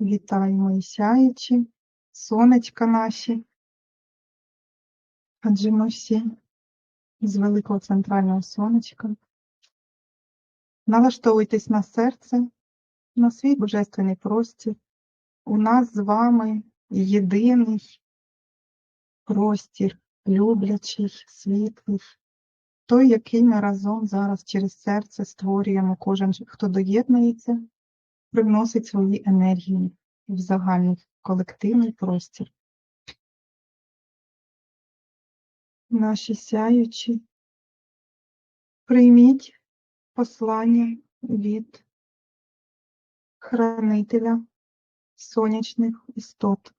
Вітаємо і сяючі, сонечка наші. Адже ми всі з великого центрального сонечка. Налаштовуйтесь на серце, на свій божественний простір. У нас з вами єдиний простір, люблячий, світлий, той, який ми разом зараз через серце створюємо. Кожен, хто доєднується, приносить свої енергії в загальний колективний простір. Наші сяючі, прийміть послання від хранителя сонячних істот,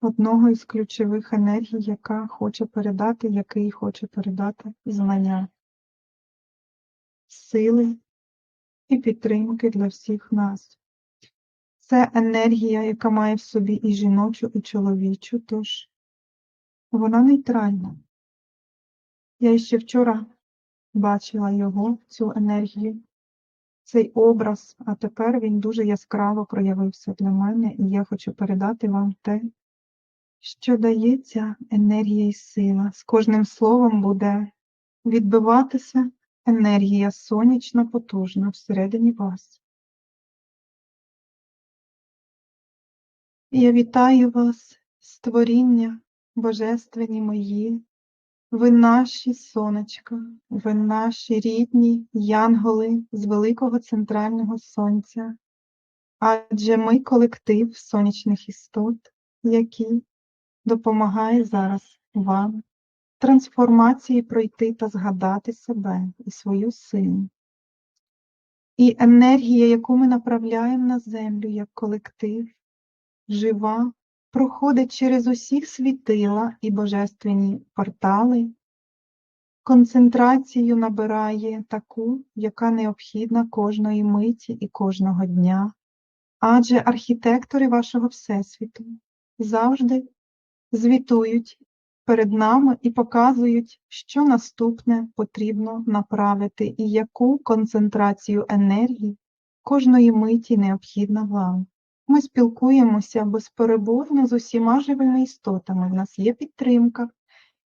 одного із ключових енергій, яка хоче передати, який хоче передати знання, сили і підтримки для всіх нас. Це енергія, яка має в собі і жіночу, і чоловічу, тож вона нейтральна. Я ще вчора бачила його, цю енергію, цей образ, а тепер він дуже яскраво проявився для мене, і я хочу передати вам те, що дає ця енергія і сила. З кожним словом буде відбиватися енергія сонячно потужна всередині вас. Я вітаю вас, створіння, божественні мої, ви наші сонечка, ви наші рідні янголи з великого центрального сонця, адже ми колектив сонячних істот, який допомагає зараз вам трансформації пройти та згадати себе і свою силу. І енергія, яку ми направляємо на землю як колектив, жива, проходить через усі світила і божественні портали, концентрацію набирає таку, яка необхідна кожної миті і кожного дня, адже архітектори вашого Всесвіту завжди звітують перед нами і показують, що наступне потрібно направити і яку концентрацію енергії кожної миті необхідна вам. Ми спілкуємося безпереборно з усіма живими істотами. В нас є підтримка,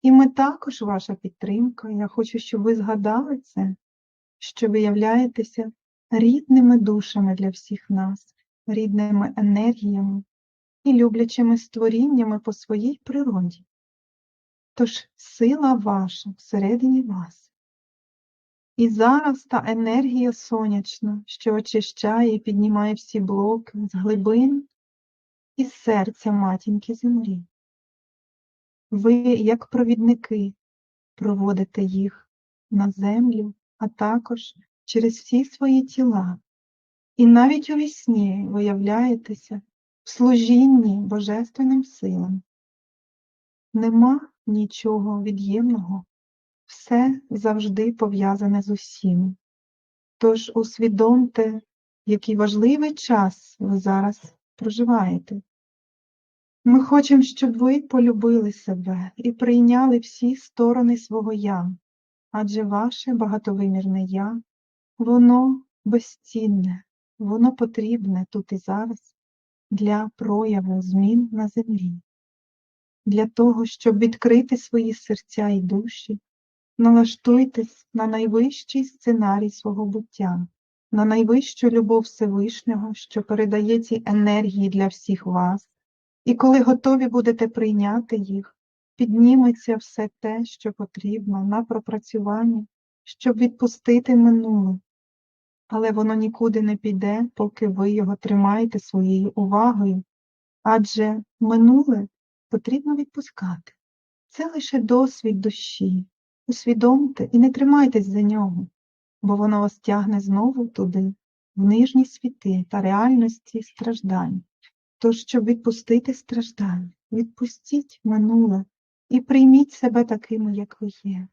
і ми також ваша підтримка. Я хочу, щоб ви згадали це, що ви являєтеся рідними душами для всіх нас, рідними енергіями і люблячими створіннями по своїй природі. Тож сила ваша всередині вас. І зараз та енергія сонячна, що очищає і піднімає всі блоки з глибин і серця матінки землі. Ви, як провідники, проводите їх на землю, а також через всі свої тіла. І навіть у вісні виявляєтеся в служінні божественним силам. Нема нічого від'ємного все завжди пов'язане з усім. Тож усвідомте, який важливий час ви зараз проживаєте. Ми хочемо, щоб ви полюбили себе і прийняли всі сторони свого я, адже ваше багатовимірне я, воно безцінне, воно потрібне тут і зараз для прояву змін на землі, для того, щоб відкрити свої серця і душі. Налаштуйтесь на найвищий сценарій свого буття, на найвищу любов Всевишнього, що передає ці енергії для всіх вас, і коли готові будете прийняти їх, підніметься все те, що потрібно на пропрацювання, щоб відпустити минуле, але воно нікуди не піде, поки ви його тримаєте своєю увагою, адже минуле потрібно відпускати. Це лише досвід душі. Усвідомте і не тримайтесь за нього, бо воно вас тягне знову туди, в нижні світи та реальності страждань. Тож, щоб відпустити страждання, відпустіть минуле і прийміть себе такими, як ви є.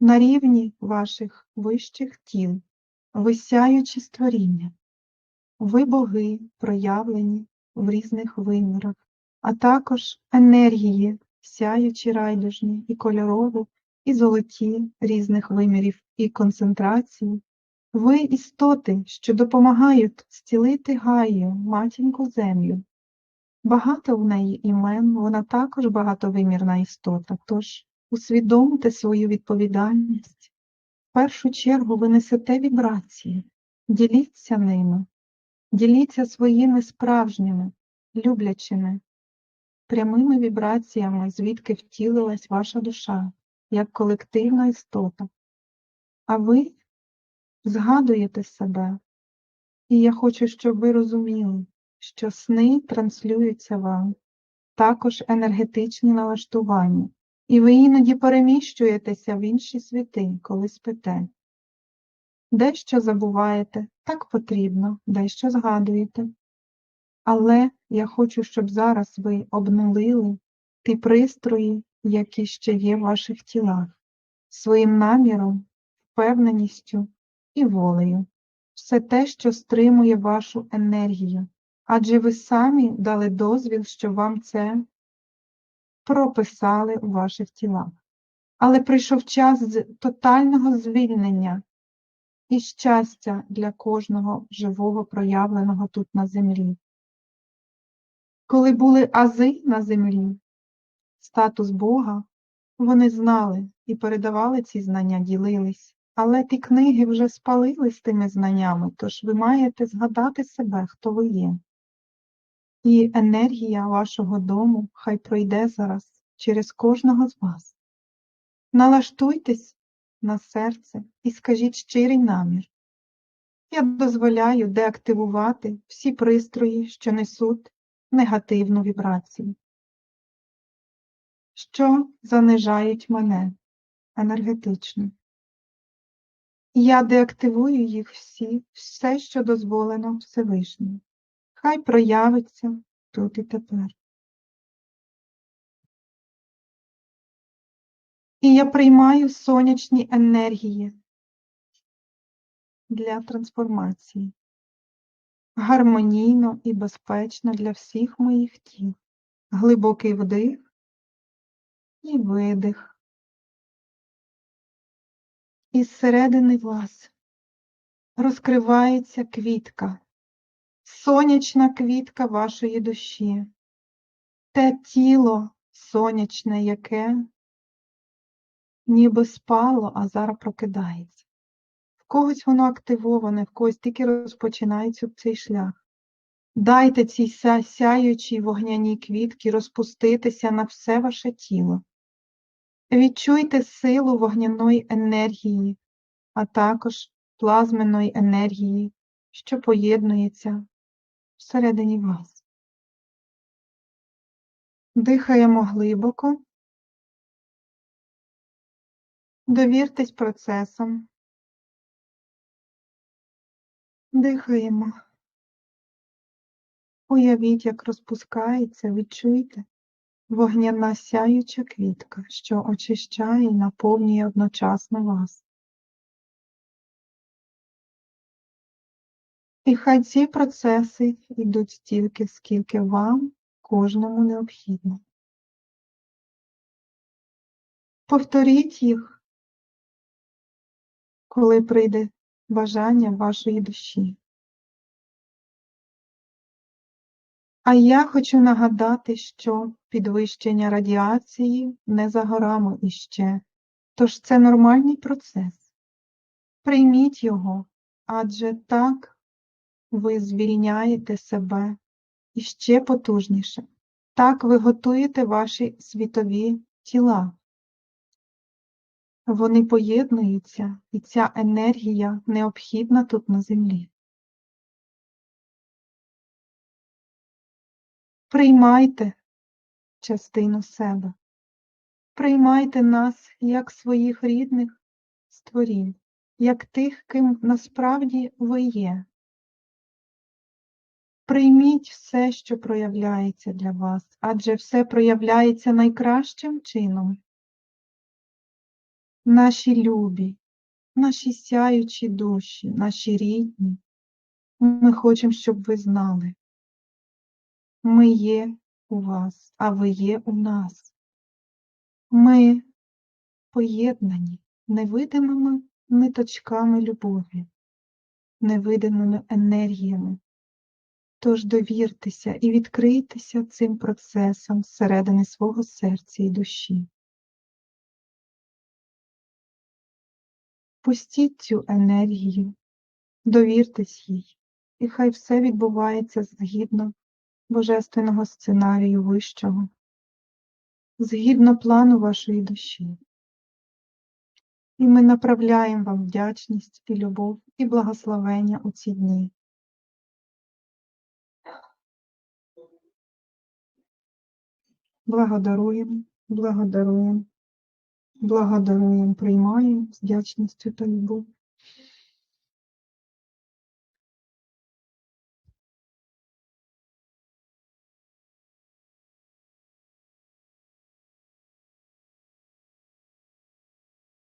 На рівні ваших вищих тіл, висяючі створіння, ви боги проявлені в різних вимірах, а також енергії, сяючі райдужні і кольорові і золоті різних вимірів і концентрацій, Ви істоти, що допомагають зцілити Гаю, матінку землю. Багато в неї імен, вона також багатовимірна істота, тож усвідомте свою відповідальність. В першу чергу ви несете вібрації, діліться ними, діліться своїми справжніми, люблячими, прямими вібраціями, звідки втілилась ваша душа, як колективна істота. А ви згадуєте себе. І я хочу, щоб ви розуміли, що сни транслюються вам, також енергетичні налаштування, і ви іноді переміщуєтеся в інші світи, коли спите. Дещо забуваєте, так потрібно, дещо згадуєте. Але я хочу, щоб зараз ви обнулили ті пристрої, які ще є в ваших тілах, своїм наміром, впевненістю і волею, все те, що стримує вашу енергію, адже ви самі дали дозвіл, що вам це прописали у ваших тілах. Але прийшов час з тотального звільнення і щастя для кожного живого проявленого тут на землі. Коли були ази на землі, статус Бога, вони знали і передавали ці знання, ділились. Але ті книги вже спалили з тими знаннями, тож ви маєте згадати себе, хто ви є. І енергія вашого дому хай пройде зараз через кожного з вас. Налаштуйтесь на серце і скажіть щирий намір. Я дозволяю деактивувати всі пристрої, що несуть негативну вібрацію, що занижають мене енергетично. Я деактивую їх всі, все, що дозволено Всевишньому. Хай проявиться тут і тепер. І я приймаю сонячні енергії для трансформації. Гармонійно і безпечно для всіх моїх тіл. Глибокий вдих і видих із середини вас розкривається квітка, сонячна квітка вашої душі, те тіло сонячне, яке ніби спало, а зараз прокидається. Когось воно активоване, в когось тільки розпочинається цей шлях. Дайте цій сяючій вогняній квітки розпуститися на все ваше тіло. Відчуйте силу вогняної енергії, а також плазменної енергії, що поєднується всередині вас. Дихаємо глибоко, довіртесь процесом. Дихаємо. Уявіть, як розпускається, відчуйте вогняна сяюча квітка, що очищає і наповнює одночасно вас. І хай ці процеси йдуть стільки, скільки вам кожному необхідно. Повторіть їх, коли прийде бажання вашої душі. А я хочу нагадати, що підвищення радіації не за горами іще, тож це нормальний процес. Прийміть його, адже так ви звільняєте себе іще потужніше. Так ви готуєте ваші світові тіла. Вони поєднуються, і ця енергія необхідна тут на землі. Приймайте частину себе, приймайте нас як своїх рідних створінь, як тих, ким насправді ви є. Прийміть все, що проявляється для вас, адже все проявляється найкращим чином. Наші любі, наші сяючі душі, наші рідні. Ми хочемо, щоб ви знали. Ми є у вас, а ви є у нас. Ми поєднані невидимими ниточками любові. невиданими енергіями. Тож довіртеся і відкрийтеся цим процесом зсередини свого серця і душі. Пустіть цю енергію, довіртесь їй, і хай все відбувається згідно божественного сценарію вищого, згідно плану вашої душі. І ми направляємо вам вдячність і любов і благословення у ці дні. Благодаруємо, благодаруємо, благодаруємо, приймаємо з вдячністю та любов.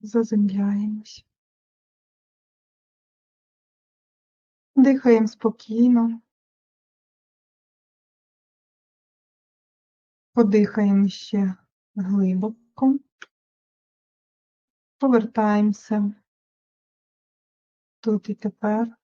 Заземляємось. Дихаємо спокійно. Подихаємо ще глибоко. Повертаємося тут і тепер.